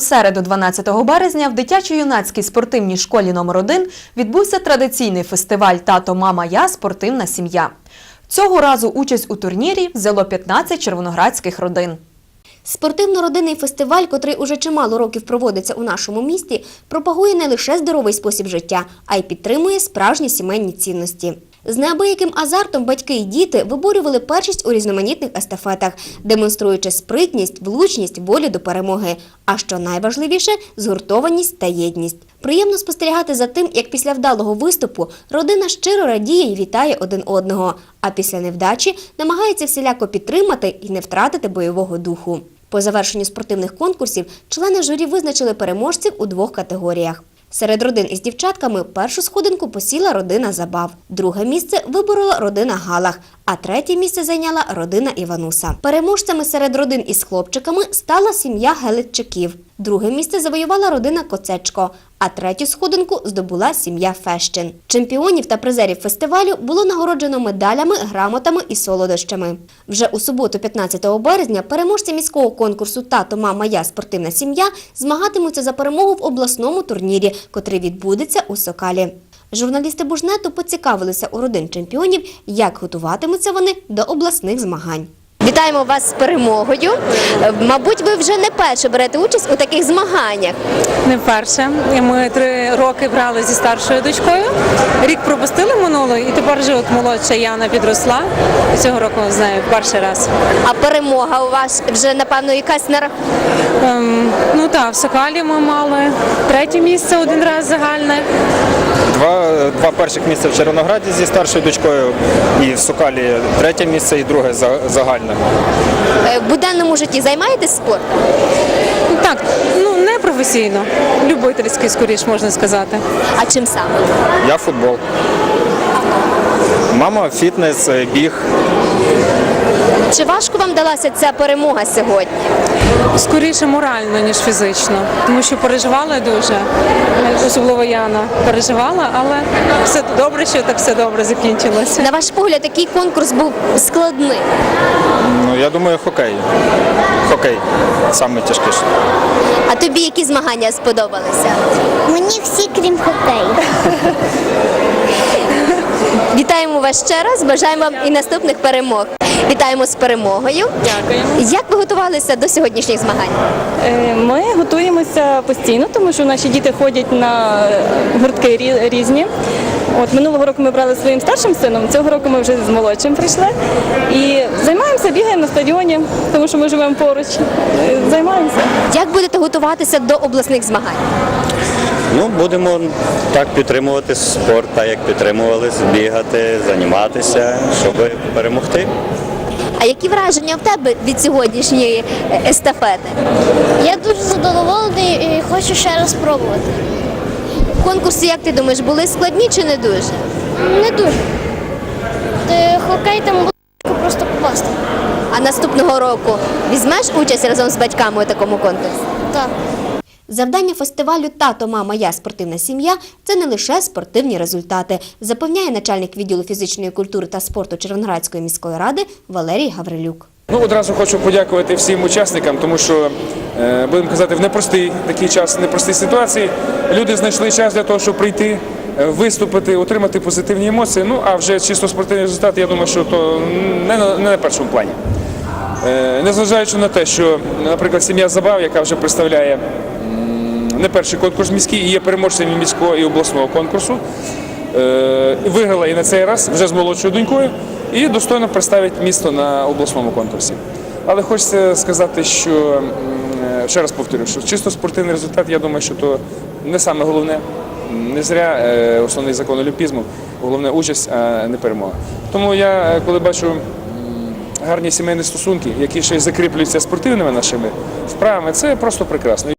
Середу, 12 березня, в дитячо-юнацькій спортивній школі номер 1 відбувся традиційний фестиваль Тато, мама, я спортивна сім'я. Цього разу участь у турнірі взяло 15 червоноградських родин. Спортивно-родинний фестиваль, котрий уже чимало років проводиться у нашому місті, пропагує не лише здоровий спосіб життя, а й підтримує справжні сімейні цінності. З неабияким азартом батьки і діти виборювали першість у різноманітних естафетах, демонструючи спритність, влучність, волю до перемоги. А що найважливіше згуртованість та єдність. Приємно спостерігати за тим, як після вдалого виступу родина щиро радіє і вітає один одного, а після невдачі намагається всіляко підтримати і не втратити бойового духу. По завершенню спортивних конкурсів члени журі визначили переможців у двох категоріях. Серед родин із дівчатками першу сходинку посіла родина Забав, друге місце виборола родина Галах, а третє місце зайняла родина Івануса. Переможцями серед родин із хлопчиками стала сім'я Гелетчиків. Друге місце завоювала родина Коцечко, а третю сходинку здобула сім'я Фещин. Чемпіонів та призерів фестивалю було нагороджено медалями, грамотами і солодощами. Вже у суботу, 15 березня, переможці міського конкурсу Тато, мама, я спортивна сім'я змагатимуться за перемогу в обласному турнірі, котрий відбудеться у Сокалі. Журналісти Бужнету поцікавилися у родин чемпіонів, як готуватимуться вони до обласних змагань. Вітаємо вас з перемогою. Е, Мабуть, ви вже не перше берете участь у таких змаганнях. Не вперше. І Ми три роки брали зі старшою дочкою. Рік пропустили минулий, і тепер вже от молодша Яна підросла. Цього року з нею перший раз. А перемога у вас вже напевно якась на Ем, ну так, в Сокалі ми мали третє місце один раз загальне. Два, два перших місця в Червонограді зі старшою дочкою і в Сокалі третє місце і друге загальне. Е, в буденному житті займаєтесь спортом? Так, ну не професійно, любительський, скоріш можна сказати. А чим саме? Я футбол. Мама фітнес, е, біг. Чи важко вам далася ця перемога сьогодні? Скоріше морально, ніж фізично, тому що переживала дуже. Особливо Яна переживала, але все добре, що так все добре закінчилося. На ваш погляд, який конкурс був складний? Ну, я думаю, хокей. Хокей саме тяжкіше. А тобі які змагання сподобалися? Мені всі, крім хокею. Вітаємо вас ще раз, бажаємо вам і наступних перемог. Вітаємо з перемогою. Дякуємо. Як ви готувалися до сьогоднішніх змагань? Е, Ми готуємося постійно, тому що наші діти ходять на гуртки рі- різні. От минулого року ми брали своїм старшим сином, цього року ми вже з молодшим прийшли. І займаємося, бігаємо на стадіоні, тому що ми живемо поруч. Е, Займаємося. Як будете готуватися до обласних змагань? Ну, будемо так підтримувати спорт, так як підтримували, бігати, займатися, щоб перемогти. А які враження в тебе від сьогоднішньої естафети? Я дуже задоволений і хочу ще раз спробувати. Конкурси, як ти думаєш, були складні чи не дуже? Не дуже. Ти хокей там буде просто попасти. А наступного року візьмеш участь разом з батьками у такому конкурсі? Так. Завдання фестивалю Тато, мама, я спортивна сім'я це не лише спортивні результати, запевняє начальник відділу фізичної культури та спорту Червоноградської міської ради Валерій Гаврилюк. Ну, одразу хочу подякувати всім учасникам, тому що, е, будемо казати, в непростий такий час, непростій ситуації люди знайшли час для того, щоб прийти, е, виступити, отримати позитивні емоції. Ну, а вже чисто спортивні результати, я думаю, що то не на першому плані. Е, Незважаючи на те, що, наприклад, сім'я Забав, яка вже представляє не перший конкурс міський є переможцем міського і обласного конкурсу, е, виграла і на цей раз вже з молодшою донькою і достойно представить місто на обласному конкурсі. Але хочеться сказати, що е, ще раз повторю, що чисто спортивний результат, я думаю, що то не саме головне. Не зря основний закон олімпізму, головне участь, а не перемога. Тому я, коли бачу гарні сімейні стосунки, які ще й закріплюються спортивними нашими вправами, це просто прекрасно.